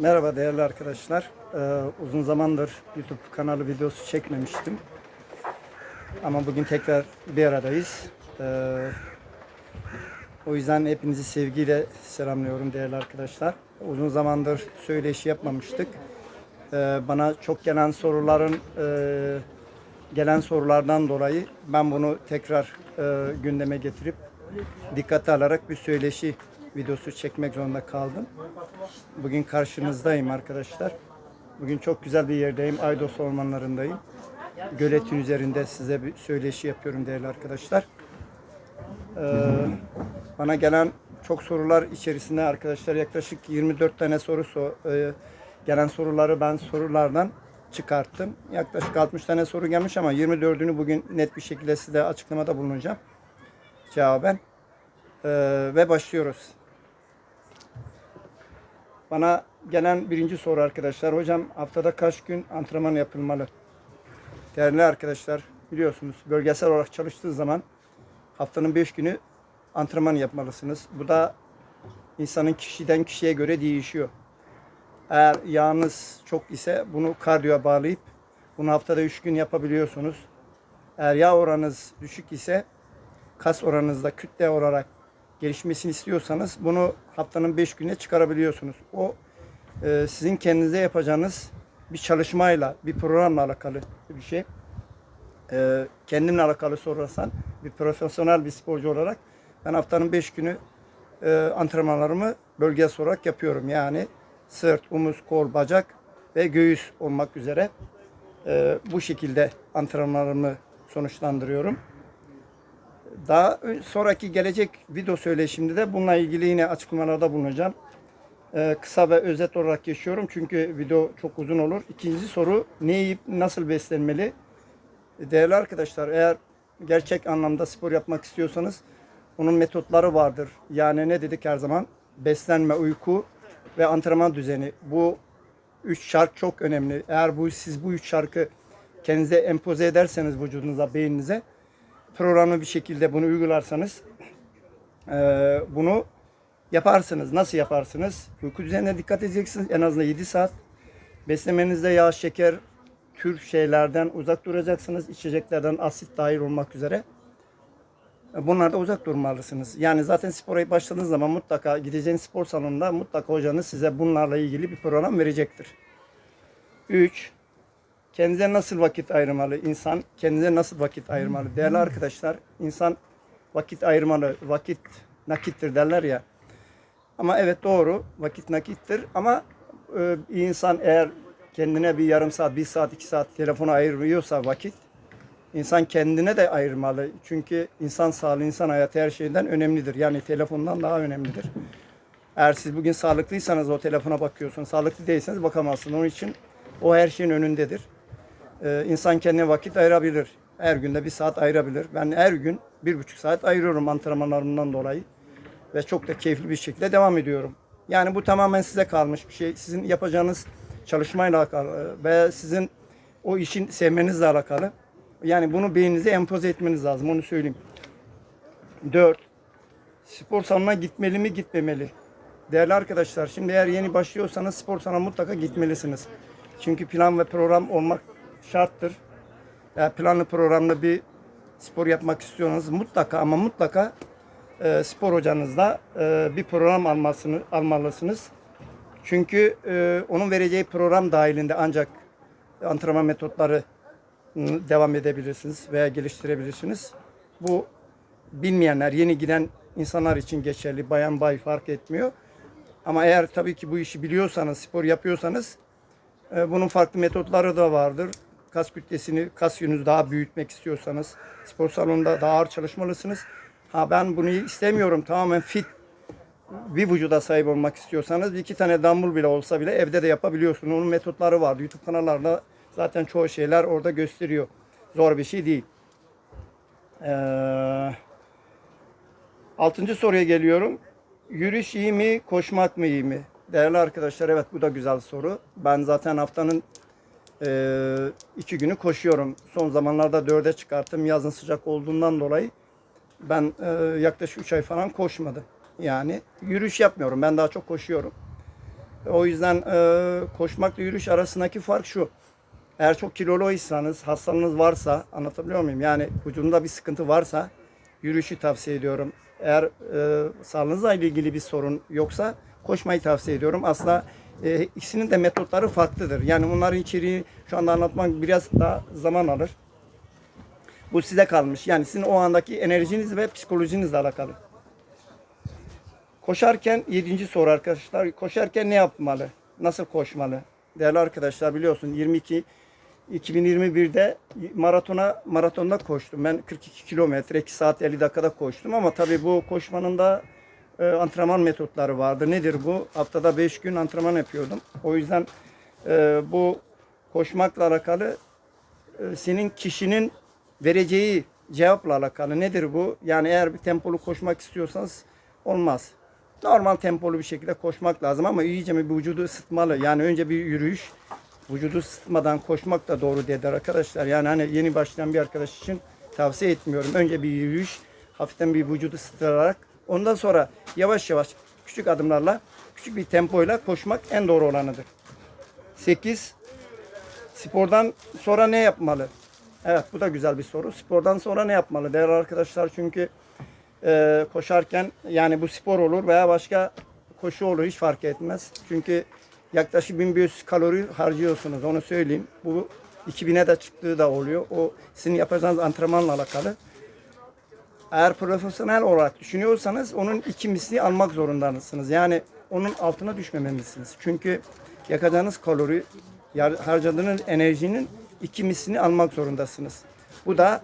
Merhaba değerli arkadaşlar. Ee, uzun zamandır YouTube kanalı videosu çekmemiştim. Ama bugün tekrar bir aradayız. Ee, o yüzden hepinizi sevgiyle selamlıyorum değerli arkadaşlar. Uzun zamandır söyleşi yapmamıştık. Ee, bana çok gelen soruların e, gelen sorulardan dolayı ben bunu tekrar e, gündeme getirip dikkate alarak bir söyleşi videosu çekmek zorunda kaldım. Bugün karşınızdayım arkadaşlar. Bugün çok güzel bir yerdeyim. Aydos ormanlarındayım. Göletin üzerinde size bir söyleşi yapıyorum değerli arkadaşlar. Ee, bana gelen çok sorular içerisinde arkadaşlar yaklaşık 24 tane soru so- e, gelen soruları ben sorulardan çıkarttım. Yaklaşık 60 tane soru gelmiş ama 24'ünü bugün net bir şekilde size açıklamada bulunacağım. Cevaben. Ee, ve başlıyoruz. Bana gelen birinci soru arkadaşlar. Hocam haftada kaç gün antrenman yapılmalı? Değerli arkadaşlar biliyorsunuz bölgesel olarak çalıştığı zaman haftanın 5 günü antrenman yapmalısınız. Bu da insanın kişiden kişiye göre değişiyor. Eğer yağınız çok ise bunu kardiyoya bağlayıp bunu haftada 3 gün yapabiliyorsunuz. Eğer yağ oranınız düşük ise kas oranınızda kütle olarak gelişmesini istiyorsanız bunu haftanın 5 güne çıkarabiliyorsunuz. O e, sizin kendinize yapacağınız bir çalışmayla, bir programla alakalı bir şey. E, kendimle alakalı sorarsan bir profesyonel bir sporcu olarak ben haftanın 5 günü e, antrenmanlarımı bölgesel olarak yapıyorum. Yani sırt, omuz, kol, bacak ve göğüs olmak üzere e, bu şekilde antrenmanlarımı sonuçlandırıyorum. Daha sonraki gelecek video söyleşimde de bununla ilgili yine açıklamalarda bulunacağım. Ee, kısa ve özet olarak geçiyorum çünkü video çok uzun olur. İkinci soru ne yiyip nasıl beslenmeli? Değerli arkadaşlar eğer gerçek anlamda spor yapmak istiyorsanız onun metotları vardır. Yani ne dedik her zaman? Beslenme, uyku ve antrenman düzeni. Bu üç şart çok önemli. Eğer bu siz bu üç şarkı kendinize empoze ederseniz vücudunuza, beyninize programlı bir şekilde bunu uygularsanız eee, bunu yaparsınız. Nasıl yaparsınız? Uyku düzenine dikkat edeceksiniz. En azından 7 saat. Beslemenizde yağ, şeker, tür şeylerden uzak duracaksınız. İçeceklerden asit dahil olmak üzere. Bunlardan uzak durmalısınız. Yani zaten spora başladığınız zaman mutlaka gideceğiniz spor salonunda mutlaka hocanız size bunlarla ilgili bir program verecektir. 3. Kendinize nasıl vakit ayırmalı? İnsan kendinize nasıl vakit ayırmalı? Değerli arkadaşlar, insan vakit ayırmalı. Vakit nakittir derler ya. Ama evet doğru, vakit nakittir. Ama e, insan eğer kendine bir yarım saat, bir saat, iki saat telefona ayırmıyorsa vakit, insan kendine de ayırmalı. Çünkü insan sağlığı, insan hayatı her şeyden önemlidir. Yani telefondan daha önemlidir. Eğer siz bugün sağlıklıysanız o telefona bakıyorsunuz, sağlıklı değilseniz bakamazsınız. Onun için o her şeyin önündedir. Ee, insan kendine vakit ayırabilir. Her günde bir saat ayırabilir. Ben her gün bir buçuk saat ayırıyorum antrenmanlarımdan dolayı. Ve çok da keyifli bir şekilde devam ediyorum. Yani bu tamamen size kalmış bir şey. Sizin yapacağınız çalışmayla alakalı ve sizin o işin sevmenizle alakalı. Yani bunu beyninize empoze etmeniz lazım. Onu söyleyeyim. 4. Spor salonuna gitmeli mi gitmemeli? Değerli arkadaşlar şimdi eğer yeni başlıyorsanız spor salonuna mutlaka gitmelisiniz. Çünkü plan ve program olmak şarttır. Eğer planlı programlı bir spor yapmak istiyorsanız mutlaka ama mutlaka e, spor hocanızla e, bir program almasını almalısınız. Çünkü e, onun vereceği program dahilinde ancak antrenman metotları devam edebilirsiniz veya geliştirebilirsiniz. Bu bilmeyenler, yeni giden insanlar için geçerli. Bayan bay fark etmiyor. Ama eğer tabii ki bu işi biliyorsanız, spor yapıyorsanız e, bunun farklı metotları da vardır. Kas kütlesini, kas yönünüzü daha büyütmek istiyorsanız spor salonunda daha ağır çalışmalısınız. Ha ben bunu istemiyorum tamamen fit bir vücuda sahip olmak istiyorsanız iki tane dumbbell bile olsa bile evde de yapabiliyorsunuz. Onun metotları var. YouTube kanallarında zaten çoğu şeyler orada gösteriyor. Zor bir şey değil. Ee, altıncı soruya geliyorum. Yürüyüş iyi mi, koşmak mı iyi mi? Değerli arkadaşlar evet bu da güzel soru. Ben zaten haftanın e, iki günü koşuyorum. Son zamanlarda dörde çıkarttım. Yazın sıcak olduğundan dolayı ben e, yaklaşık 3 ay falan koşmadım. Yani yürüyüş yapmıyorum. Ben daha çok koşuyorum. O yüzden e, koşmakla yürüyüş arasındaki fark şu. Eğer çok kiloluysanız, hastalığınız varsa, anlatabiliyor muyum? Yani vücudunda bir sıkıntı varsa yürüyüşü tavsiye ediyorum. Eğer e, sağlığınızla ilgili bir sorun yoksa koşmayı tavsiye ediyorum. Aslında e, ikisinin de metotları farklıdır. Yani bunların içeriği şu anda anlatmak biraz daha zaman alır. Bu size kalmış. Yani sizin o andaki enerjiniz ve psikolojinizle alakalı. Koşarken yedinci soru arkadaşlar. Koşarken ne yapmalı? Nasıl koşmalı? Değerli arkadaşlar biliyorsun 22 2021'de maratona maratonda koştum. Ben 42 kilometre 2 saat 50 dakikada koştum ama tabii bu koşmanın da e, antrenman metotları vardı. Nedir bu? Haftada 5 gün antrenman yapıyordum. O yüzden e, bu koşmakla alakalı e, senin kişinin vereceği cevapla alakalı. Nedir bu? Yani eğer bir tempolu koşmak istiyorsanız olmaz. Normal tempolu bir şekilde koşmak lazım ama iyice bir vücudu ısıtmalı. Yani önce bir yürüyüş, vücudu ısıtmadan koşmak da doğru dediler arkadaşlar. Yani hani yeni başlayan bir arkadaş için tavsiye etmiyorum. Önce bir yürüyüş, hafiften bir vücudu ısıtarak ondan sonra yavaş yavaş küçük adımlarla, küçük bir tempoyla koşmak en doğru olanıdır. 8. Spordan sonra ne yapmalı? Evet bu da güzel bir soru. Spordan sonra ne yapmalı değerli arkadaşlar? Çünkü e, koşarken yani bu spor olur veya başka koşu olur hiç fark etmez. Çünkü yaklaşık 1500 kalori harcıyorsunuz onu söyleyeyim. Bu 2000'e de çıktığı da oluyor. O sizin yapacağınız antrenmanla alakalı. Eğer profesyonel olarak düşünüyorsanız onun iki misli almak zorundasınız. Yani onun altına düşmemelisiniz. Çünkü yakacağınız kalori, harcadığınız enerjinin iki mislini almak zorundasınız. Bu da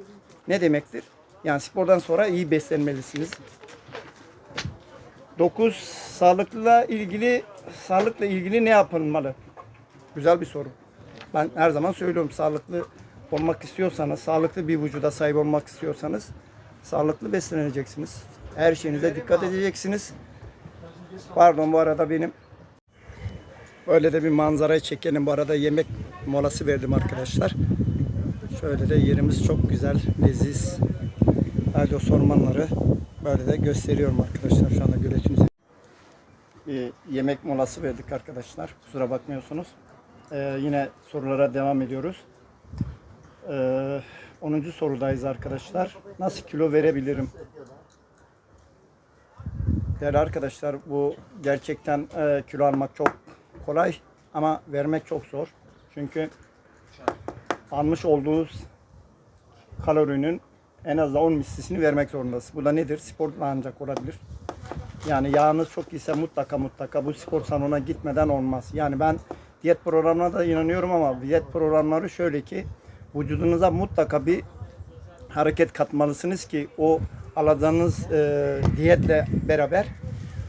ne demektir? Yani spordan sonra iyi beslenmelisiniz. 9 sağlıkla ilgili sağlıkla ilgili ne yapılmalı? Güzel bir soru. Ben her zaman söylüyorum sağlıklı olmak istiyorsanız, sağlıklı bir vücuda sahip olmak istiyorsanız sağlıklı besleneceksiniz. Her şeyinize dikkat edeceksiniz. Pardon bu arada benim böyle de bir manzarayı çekelim. Bu arada yemek molası verdim arkadaşlar. Şöyle de yerimiz çok güzel, leziz. Aldos ormanları böyle de gösteriyorum arkadaşlar şu anda göletimizi. Bir yemek molası verdik arkadaşlar. Kusura bakmıyorsunuz. Ee, yine sorulara devam ediyoruz. Ee, 10. sorudayız arkadaşlar. Nasıl kilo verebilirim? Değerli arkadaşlar bu gerçekten e, kilo almak çok kolay ama vermek çok zor. Çünkü almış olduğunuz kalorinin en az 10 mislisini vermek zorundasınız. Bu da nedir? Sporla ancak olabilir. Yani yağınız çok ise mutlaka mutlaka bu spor salonuna gitmeden olmaz. Yani ben diyet programına da inanıyorum ama diyet programları şöyle ki vücudunuza mutlaka bir hareket katmalısınız ki o alacağınız e, diyetle beraber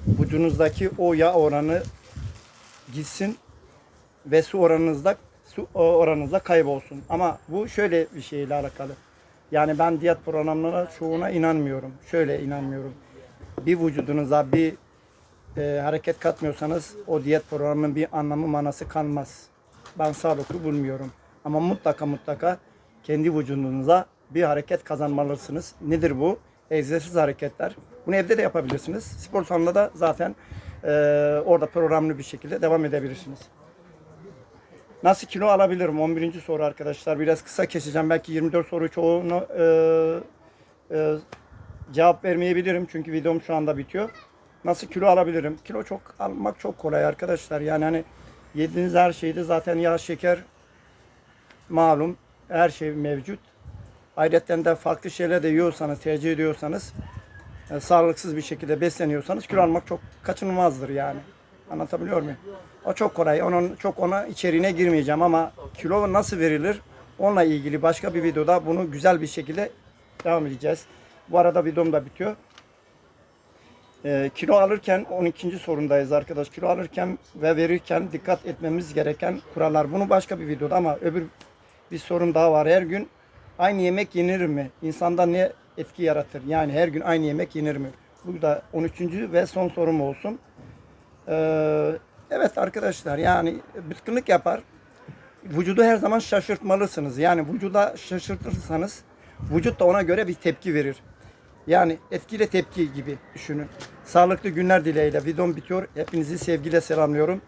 vücudunuzdaki o yağ oranı gitsin ve su oranınızda su oranınızda kaybolsun. Ama bu şöyle bir şeyle alakalı. Yani ben diyet programlarına çoğuna inanmıyorum. Şöyle inanmıyorum. Bir vücudunuza bir e, hareket katmıyorsanız o diyet programının bir anlamı manası kalmaz. Ben sağlıklı bulmuyorum. Ama mutlaka mutlaka kendi vücudunuza bir hareket kazanmalısınız. Nedir bu? Egzersiz hareketler. Bunu evde de yapabilirsiniz. Spor salonunda da zaten e, orada programlı bir şekilde devam edebilirsiniz. Nasıl kilo alabilirim? 11. soru arkadaşlar. Biraz kısa keseceğim. Belki 24 soru çoğunu e, e, cevap vermeyebilirim. Çünkü videom şu anda bitiyor. Nasıl kilo alabilirim? Kilo çok almak çok kolay arkadaşlar. Yani hani yediğiniz her şeyde zaten yağ, şeker malum her şey mevcut. Ayrıca de farklı şeyler de yiyorsanız, tercih ediyorsanız, e, sağlıksız bir şekilde besleniyorsanız kilo almak çok kaçınılmazdır yani. Anlatabiliyor muyum? O çok kolay. Onun çok ona içeriğine girmeyeceğim ama kilo nasıl verilir? Onunla ilgili başka bir videoda bunu güzel bir şekilde devam edeceğiz. Bu arada videom da bitiyor. Ee, kilo alırken 12. sorundayız arkadaş. Kilo alırken ve verirken dikkat etmemiz gereken kurallar. Bunu başka bir videoda ama öbür bir sorun daha var. Her gün aynı yemek yenir mi? İnsanda ne etki yaratır? Yani her gün aynı yemek yenir mi? Bu da 13. ve son sorum olsun. Ee, evet arkadaşlar yani bıkkınlık yapar. Vücudu her zaman şaşırtmalısınız. Yani vücuda şaşırtırsanız vücut da ona göre bir tepki verir. Yani etkile tepki gibi düşünün. Sağlıklı günler dileğiyle videom bitiyor. Hepinizi sevgiyle selamlıyorum.